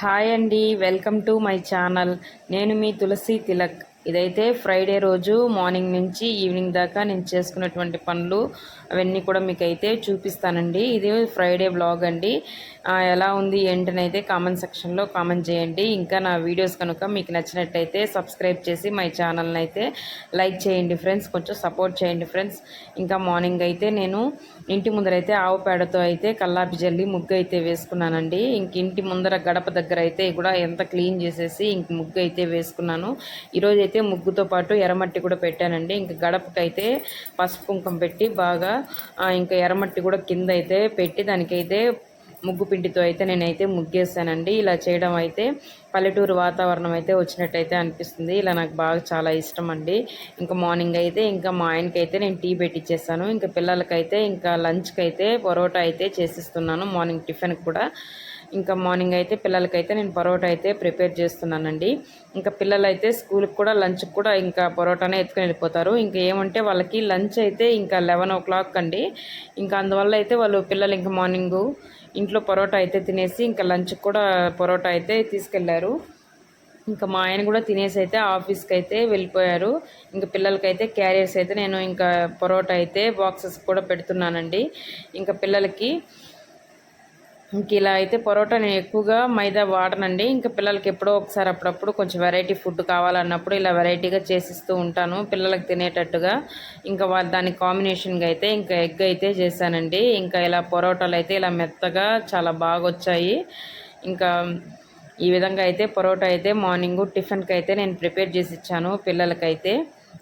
Hi అండి welcome to my channel. నేను మీ తులసి తిలక్. ఇదైతే ఫ్రైడే రోజు మార్నింగ్ నుంచి ఈవినింగ్ దాకా నేను చేసుకున్నటువంటి పనులు. అవన్నీ కూడా మీకు అయితే చూపిస్తానండి. ఇది ఫ్రైడే బ్లాగ్ అండి. ఎలా ఉంది ఏంటనైతే కామెంట్ సెక్షన్లో కామెంట్ చేయండి. ఇంకా నా వీడియోస్ కనుక మీకు నచ్చినట్టయితే సబ్స్క్రైబ్ చేసి మై ఛానల్ని అయితే లైక్ చేయండి ఫ్రెండ్స్ కొంచెం సపోర్ట్ చేయండి ఫ్రెండ్స్ ఇంకా మార్నింగ్ అయితే నేను ఇంటి ముందరైతే ఆవు పేడతో అయితే కల్లాపి జల్లి ముగ్గు అయితే వేసుకున్నానండి. ఇంక ఇంటి ముందర గడప దగ్గర అయితే కూడా ఎంత క్లీన్ చేసేసి ఇంక ముగ్గు అయితే వేసుకున్నాను. ఈరోజు అయితే ముగ్గుతో పాటు ఎర్రమట్టి కూడా పెట్టానండి. ఇంక గడపకైతే పసుపు కుంకం పెట్టి బాగా ఇంకా ఎర్రమట్టి కూడా కింద అయితే పెట్టి దానికైతే ముగ్గు పిండితో అయితే నేనైతే ముగ్గేసానండి. ఇలా చేయడం అయితే పల్లెటూరు వాతావరణం అయితే వచ్చినట్టయితే అనిపిస్తుంది. ఇలా నాకు బాగా చాలా ఇష్టం అండి. ఇంకా మార్నింగ్ అయితే ఇంకా మా ఆయనకి అయితే నేను టీ పెట్టిచ్చేసాను. ఇంకా పిల్లలకైతే ఇంకా లంచ్కి అయితే పరోటా అయితే చేసిస్తున్నాను మార్నింగ్ టిఫిన్కి కూడా. ఇంకా మార్నింగ్ అయితే పిల్లలకైతే నేను పరోటా అయితే ప్రిపేర్ చేస్తున్నానండి. ఇంకా పిల్లలు అయితే స్కూల్కి కూడా లంచ్కి కూడా ఇంకా పరోటానే ఎత్తుకుని వెళ్ళిపోతారు. ఇంకా ఏమంటే వాళ్ళకి లంచ్ అయితే ఇంకా లెవెన్ ఓ క్లాక్ అండి. ఇంకా అందువల్ల అయితే వాళ్ళు పిల్లలు ఇంకా మార్నింగు ఇంట్లో పరోటా అయితే తినేసి ఇంకా లంచ్కి కూడా పరోటా అయితే తీసుకెళ్ళారు. ఇంకా మా ఆయన కూడా తినేసి అయితే ఆఫీస్కి అయితే వెళ్ళిపోయారు. ఇంకా పిల్లలకైతే క్యారియర్స్ అయితే నేను ఇంకా పరోటా అయితే బాక్సెస్ కూడా పెడుతున్నానండి. ఇంకా పిల్లలకి ఇంక ఇలా అయితే పరోటా నేను ఎక్కువగా మైదా వాడనండి. ఇంకా పిల్లలకి ఎప్పుడో ఒకసారి అప్పుడప్పుడు కొంచెం వెరైటీ ఫుడ్ కావాలన్నప్పుడు ఇలా వెరైటీగా చేసిస్తూ ఉంటాను. పిల్లలకి తినేటట్టుగా. ఇంకా దాని దానికి కాంబినేషన్గా అయితే ఇంకా ఎగ్ అయితే చేశానండి. ఇంకా ఇలా పరోటాలు అయితే ఇలా మెత్తగా చాలా బాగా వచ్చాయి ఇంకా ఈ విధంగా అయితే పరోటా అయితే మార్నింగ్ టిఫిన్కి అయితే నేను ప్రిపేర్ చేసి ఇచ్చాను పిల్లలకైతే.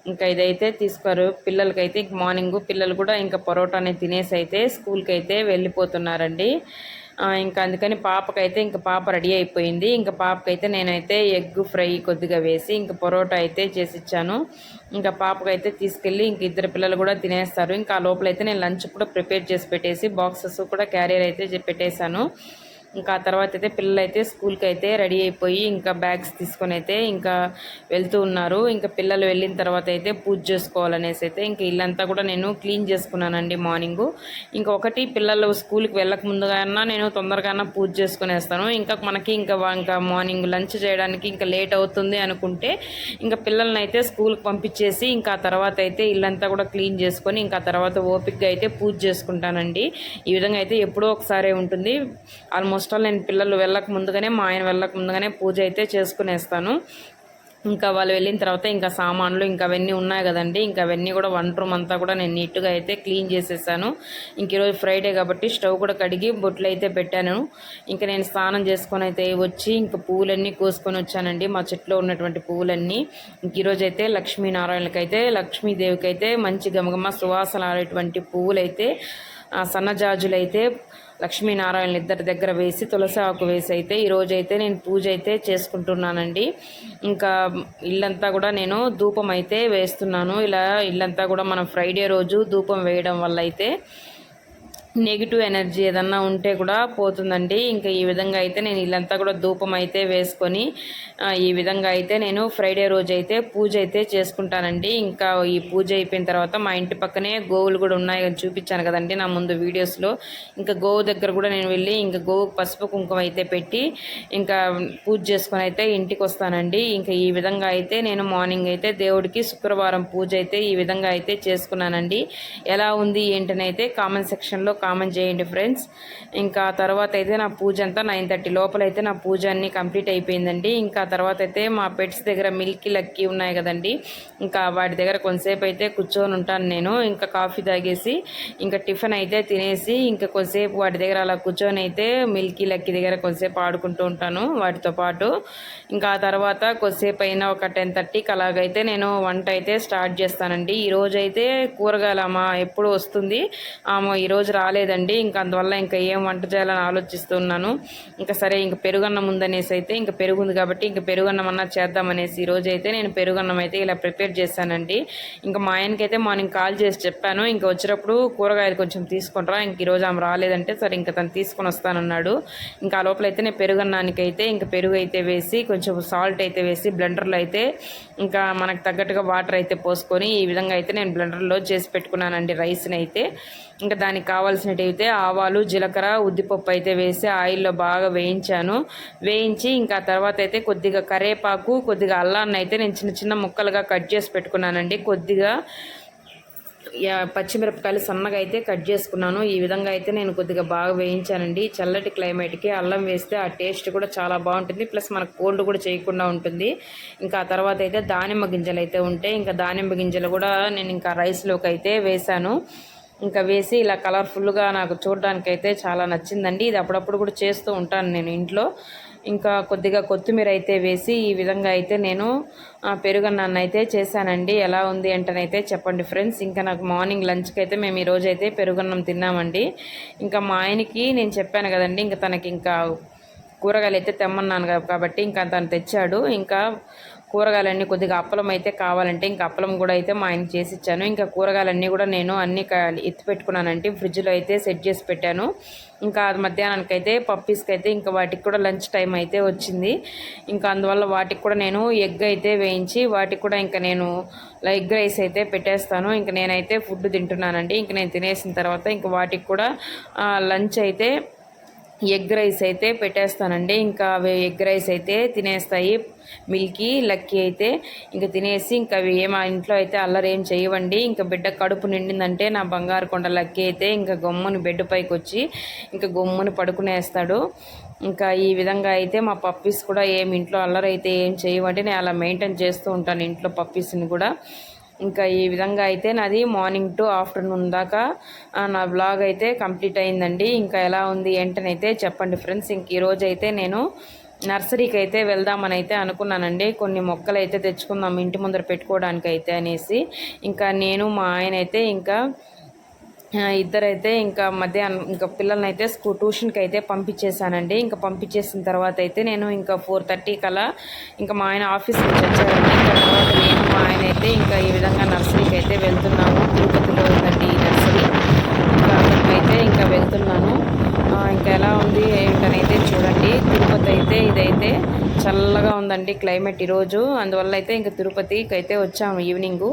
ఇంకా ఇదైతే తీసుకోరు. పిల్లలకైతే ఇంక మార్నింగ్ పిల్లలు కూడా ఇంకా పరోటాని తినేసి అయితే స్కూల్కి అయితే వెళ్ళిపోతున్నారండి ఇంకా అందుకని పాపకైతే ఇంకా పాప రెడీ అయిపోయింది. ఇంకా పాపకైతే నేనైతే ఎగ్ ఫ్రై కొద్దిగా వేసి ఇంకా పరోటా అయితే చేసి ఇచ్చాను ఇంకా పాపకైతే తీసుకెళ్ళి ఇంక ఇద్దరు పిల్లలు కూడా తినేస్తారు. ఇంకా ఆ లోపలైతే నేను లంచ్ కూడా ప్రిపేర్ చేసి పెట్టేసి బాక్సెస్ కూడా క్యారియర్ అయితే పెట్టేశాను. ఇంకా ఆ తర్వాత అయితే పిల్లలు అయితే స్కూల్కి అయితే రెడీ అయిపోయి ఇంకా బ్యాగ్స్ తీసుకొని అయితే ఇంకా వెళ్తూ ఉన్నారు. ఇంకా పిల్లలు వెళ్ళిన తర్వాత అయితే పూజ చేసుకోవాలనేసి అయితే ఇంకా ఇల్లంతా కూడా నేను క్లీన్ చేసుకున్నానండి మార్నింగ్. ఇంకా ఒకటి పిల్లలు స్కూల్కి వెళ్ళక ముందుగానా నేను తొందరగానే పూజ చేసుకునేస్తాను. ఇంకా మనకి ఇంకా ఇంకా మార్నింగ్ లంచ్ చేయడానికి ఇంకా లేట్ అవుతుంది అనుకుంటే ఇంకా పిల్లల్ని అయితే స్కూల్కి పంపించేసి ఇంకా తర్వాత అయితే ఇల్లంతా కూడా క్లీన్ చేసుకొని ఇంకా తర్వాత ఓపిక్గా అయితే పూజ చేసుకుంటానండి. ఈ విధంగా అయితే ఎప్పుడో ఒకసారి ఉంటుంది. ఆల్మోస్ట్ ఆల్ నేను పిల్లలు వెళ్ళక ముందుగానే మా ఆయన వెళ్ళక ముందుగానే పూజ అయితే చేసుకునేస్తాను. ఇంకా వాళ్ళు వెళ్ళిన తర్వాత ఇంకా సామాన్లు ఇంకా అవన్నీ ఉన్నాయి కదండి. ఇంకా అవన్నీ కూడా వన్ రూమ్ అంతా కూడా నేను నీట్గా అయితే క్లీన్ చేసేసాను. ఇంక ఈరోజు ఫ్రైడే కాబట్టి స్టవ్ కూడా కడిగి బొట్లు అయితే పెట్టాను. ఇంకా నేను స్నానం చేసుకొని అయితే వచ్చి ఇంకా పువ్వులన్నీ కోసుకొని వచ్చానండి. మా చెట్లో ఉన్నటువంటి పువ్వులన్నీ ఇంక ఈరోజు అయితే లక్ష్మీనారాయణకి అయితే లక్ష్మీదేవికి అయితే మంచి గమగమ సువాసన ఆడేటువంటి పువ్వులు అయితే ఆ సన్నజాజులు అయితే లక్ష్మీనారాయణ ఇద్దరి దగ్గర వేసి తులసి ఆకు వేసి అయితే ఈరోజు అయితే నేను పూజ అయితే చేసుకుంటున్నానండి. ఇంకా ఇల్లంతా కూడా నేను ధూపం అయితే వేస్తున్నాను. ఇలా ఇల్లంతా కూడా మనం ఫ్రైడే రోజు ధూపం వేయడం వల్ల అయితే నెగిటివ్ ఎనర్జీ ఏదన్నా ఉంటే కూడా పోతుందండి. ఇంకా ఈ విధంగా అయితే నేను ఇల్లంతా కూడా ధూపం అయితే వేసుకొని ఈ విధంగా అయితే నేను ఫ్రైడే రోజు అయితే పూజ అయితే చేసుకుంటానండి. ఇంకా ఈ పూజ అయిపోయిన తర్వాత మా ఇంటి పక్కనే గోవులు కూడా ఉన్నాయి అని చూపించాను కదండి నా ముందు వీడియోస్లో ఇంకా గోవు దగ్గర కూడా నేను వెళ్ళి ఇంకా గోవు పసుపు కుంకుమ అయితే పెట్టి ఇంకా పూజ చేసుకొని అయితే ఇంటికి వస్తానండి. ఇంకా ఈ విధంగా అయితే నేను మార్నింగ్ అయితే దేవుడికి శుక్రవారం పూజ అయితే ఈ విధంగా అయితే చేసుకున్నానండి. ఎలా ఉంది ఏంటని అయితే కామెంట్ సెక్షన్లో కామెంట్ చేయండి ఫ్రెండ్స్. ఇంకా తర్వాత అయితే నా పూజ అంతా నైన్ థర్టీ లోపల అయితే నా పూజ అన్ని కంప్లీట్ అయిపోయిందండి. ఇంకా తర్వాత అయితే మా పెట్స్ దగ్గర మిల్కీ లక్కీ ఉన్నాయి కదండి. ఇంకా వాటి దగ్గర కొంతసేపు అయితే కూర్చొని ఉంటాను నేను. ఇంకా కాఫీ తాగేసి ఇంకా టిఫిన్ అయితే తినేసి ఇంకా కొంతసేపు వాటి దగ్గర అలా కూర్చొని అయితే మిల్కీ లక్కీ దగ్గర కొంతసేపు ఆడుకుంటూ ఉంటాను వాటితో పాటు. ఇంకా ఆ తర్వాత కొద్దిసేపు అయినా ఒక టెన్ థర్టీకి అలాగైతే నేను వంట అయితే స్టార్ట్ చేస్తానండి. ఈ అయితే కూరగాయలు అమ్మ ఎప్పుడు వస్తుంది? ఆమె ఈరోజు రాలేదండి. ఇంకా అందువల్ల ఇంకా ఏం వంట చేయాలని ఆలోచిస్తున్నాను. ఇంకా సరే ఇంకా పెరుగన్నం ఉందనేసి అయితే ఇంకా పెరుగు ఉంది కాబట్టి ఇంకా పెరుగన్నం అన్నా చేద్దామనేసి ఈ రోజు అయితే నేను పెరుగన్నం అయితే ఇలా ప్రిపేర్ చేశానండి. ఇంకా మా ఆయనకైతే మార్నింగ్ కాల్ చేసి చెప్పాను. ఇంకా వచ్చినప్పుడు కూరగాయలు కొంచెం తీసుకుంటారా ఇంక ఈరోజు ఆమె రాలేదంటే సరే ఇంకా తను తీసుకొని వస్తానన్నాడు. ఇంకా ఆ లోపల అయితే నేను పెరుగన్నానికైతే అయితే ఇంకా పెరుగు అయితే వేసి కొంచెం సాల్ట్ అయితే వేసి బ్లెండర్లో అయితే ఇంకా మనకు తగ్గట్టుగా వాటర్ అయితే పోసుకొని ఈ విధంగా అయితే నేను బ్లెండర్లో చేసి పెట్టుకున్నానండి రైస్ని అయితే. ఇంకా దానికి కావాల్సినవి అయితే ఆవాలు జీలకర్ర ఉద్దిపప్పు అయితే వేసి ఆయిల్లో బాగా వేయించాను. వేయించి ఇంకా తర్వాత అయితే కొద్దిగా కరేపాకు కొద్దిగా అల్లాన్ని అయితే నేను చిన్న చిన్న ముక్కలుగా కట్ చేసి పెట్టుకున్నానండి. కొద్దిగా పచ్చిమిరపకాయలు సన్నగా అయితే కట్ చేసుకున్నాను. ఈ విధంగా అయితే నేను కొద్దిగా బాగా వేయించానండి. చల్లటి క్లైమేట్కి అల్లం వేస్తే ఆ టేస్ట్ కూడా చాలా బాగుంటుంది. ప్లస్ మనకు కోల్డ్ కూడా చేయకుండా ఉంటుంది. ఇంకా ఆ తర్వాత అయితే దానిమ్మ గింజలు అయితే ఉంటాయి ఇంకా దానిమ్మ గింజలు కూడా నేను ఇంకా రైస్లోకి అయితే వేశాను. ఇంకా వేసి ఇలా కలర్ఫుల్గా నాకు చూడడానికి అయితే చాలా నచ్చిందండి. ఇది అప్పుడప్పుడు కూడా చేస్తూ ఉంటాను నేను ఇంట్లో. ఇంకా కొద్దిగా కొత్తిమీర అయితే వేసి ఈ విధంగా అయితే నేను ఆ, పెరుగన్నాన్ని అయితే చేశానండి. ఎలా ఉంది అంటనైతే చెప్పండి ఫ్రెండ్స్. ఇంకా నాకు మార్నింగ్ లంచ్కి అయితే మేము ఈరోజు అయితే పెరుగన్నం తిన్నామండి. ఇంకా మా ఆయనకి నేను చెప్పాను కదండి ఇంకా తనకి ఇంకా కూరగాయలు అయితే తెమ్మన్నాను కాబట్టి ఇంకా తను తెచ్చాడు. ఇంకా కూరగాయలన్నీ కొద్దిగా అప్పలం అయితే కావాలంటే ఇంకా అప్పలం కూడా అయితే మా ఆయన చేసి ఇచ్చాను ఇంకా కూరగాయలన్నీ కూడా నేను అన్ని ఎత్తి పెట్టుకున్నానంటే ఫ్రిడ్జ్లో అయితే సెట్ చేసి పెట్టాను. ఇంకా మధ్యాహ్నానికి అయితే పప్పీస్కి అయితే ఇంకా వాటికి కూడా లంచ్ టైం అయితే వచ్చింది. ఇంకా అందువల్ల వాటికి కూడా నేను ఎగ్ అయితే వేయించి వాటికి కూడా ఇంకా నేను ఎగ్ రైస్ అయితే పెట్టేస్తాను. ఇంకా నేనైతే ఫుడ్ తింటున్నానండి. ఇంకా నేను తినేసిన తర్వాత ఇంకా వాటికి కూడా లంచ్ అయితే ఎగ్ రైస్ అయితే పెట్టేస్తానండి. ఇంకా అవి ఎగ్ రైస్ అయితే తినేస్తాయి. మిల్కీ లక్కీ అయితే ఇంకా తినేసి ఇంకా అవి ఏం ఇంట్లో అయితే అల్లరి ఏం చేయవండి. ఇంకా బిడ్డ కడుపు నిండిందంటే నా బంగారు కొండ లక్కీ అయితే ఇంకా గమ్ముని బెడ్ పైకి వచ్చి ఇంకా గమ్ముని పడుకునేస్తాడు. ఇంకా ఈ విధంగా అయితే మా పప్పీస్ కూడా ఏమి ఇంట్లో అల్లరి అయితే ఏం చేయవండి. నేను అలా మెయింటైన్ చేస్తూ ఉంటాను ఇంట్లో పప్పీస్ని కూడా. ఇంకా ఈ విధంగా అయితే నాది మార్నింగ్ టు ఆఫ్టర్నూన్ దాకా నా బ్లాగ్ అయితే కంప్లీట్ అయిందండి. ఇంకా ఎలా ఉంది ఏంటనైతే చెప్పండి ఫ్రెండ్స్. ఇంక ఈరోజు అయితే నేను నర్సరీకి అయితే వెళ్దామని అయితే అనుకున్నానండి. కొన్ని మొక్కలు అయితే తెచ్చుకుందాం ఇంటి ముందర పెట్టుకోవడానికి అయితే అనేసి. ఇంకా నేను మా ఆయన అయితే ఇంకా ఇద్దరైతే ఇంకా మధ్యాహ్నం ఇంకా పిల్లల్ని అయితే స్కూల్ ట్యూషన్కి అయితే పంపించేశానండి. ఇంకా పంపించేసిన తర్వాత అయితే నేను ఇంకా ఫోర్ థర్టీ కల్లా ఇంకా మా ఆయన ఆఫీస్ నుంచి వచ్చారండి ఇంకా తర్వాత నేను మా ఆయన అయితే ఇంకా ఈ విధంగా నర్సరీకి అయితే వెళ్తున్నాము తిరుపతిలో ఉందండి ఈ నర్సరీ ఇంకా అక్కడికైతే ఇంకా వెళ్తున్నాను ఆ, ఇంకా ఎలా ఉంది ఏంటనైతే చూడండి తిరుపతి అయితే ఇదైతే చల్లగా ఉందండి క్లైమేట్ ఈరోజు. అందువల్ల అయితే ఇంకా తిరుపతికి అయితే వచ్చాము ఈవినింగ్.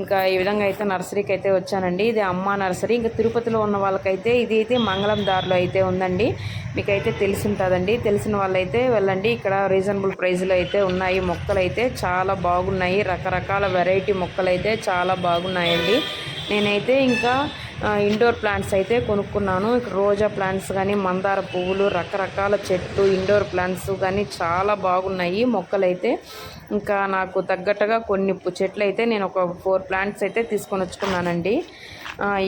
ఇంకా ఈ విధంగా అయితే నర్సరీకి అయితే వచ్చానండి. ఇది అమ్మ నర్సరీ. ఇంకా తిరుపతిలో ఉన్న వాళ్ళకైతే ఇది అయితే మంగళం దారిలో అయితే ఉందండి. మీకైతే తెలిసి ఉంటుందండి తెలిసిన వాళ్ళైతే వెళ్ళండి. ఇక్కడ రీజనబుల్ ప్రైస్లో అయితే ఉన్నాయి. మొక్కలు అయితే చాలా బాగున్నాయి. రకరకాల వెరైటీ మొక్కలు అయితే చాలా బాగున్నాయండి. నేనైతే ఇంకా ఇండోర్ ప్లాంట్స్ అయితే కొనుక్కున్నాను. ఇక్కడ రోజా ప్లాంట్స్ కానీ మందార పువ్వులు రకరకాల చెట్లు ఇండోర్ ప్లాంట్స్ కానీ చాలా బాగున్నాయి మొక్కలు అయితే ఇంకా నాకు తగ్గట్టుగా కొన్ని చెట్లు అయితే నేను ఒక ఫోర్ ప్లాంట్స్ అయితే తీసుకొని వచ్చుకున్నానండి.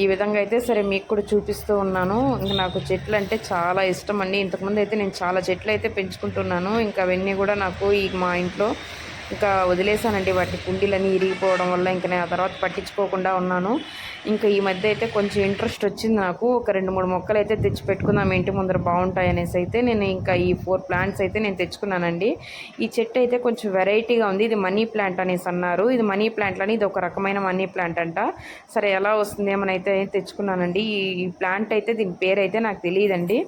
ఈ విధంగా అయితే సరే మీకు కూడా చూపిస్తూ ఉన్నాను. ఇంకా నాకు చెట్లు అంటే చాలా ఇష్టం అండి. ఇంతకుముందు అయితే నేను చాలా చెట్లు అయితే పెంచుకుంటున్నాను. ఇంకా అవన్నీ కూడా నాకు ఈ మా ఇంట్లో ఇంకా వదిలేసానండి వాటి కుండీలన్నీ ఇరిగిపోవడం వల్ల ఇంకా నేను ఆ తర్వాత పట్టించుకోకుండా ఉన్నాను. ఇంకా ఈ మధ్య అయితే కొంచెం ఇంట్రెస్ట్ వచ్చింది నాకు. ఒక రెండు మూడు మొక్కలు అయితే తెచ్చి పెట్టుకుందాం ఇంటి ముందర బాగుంటాయి అనేసి అయితే నేను ఇంకా ఈ ఫోర్ ప్లాంట్స్ అయితే నేను తెచ్చుకున్నానండి. ఈ చెట్టు అయితే కొంచెం వెరైటీగా ఉంది. ఇది మనీ ప్లాంట్ అనేసి అన్నారు. ఇది మనీ ప్లాంట్లని ఇది ఒక రకమైన మనీ ప్లాంట్ అంట. సరే ఎలా వస్తుందేమని అయితే తెచ్చుకున్నానండి. ఈ ప్లాంట్ అయితే దీని పేరు అయితే నాకు తెలియదండి.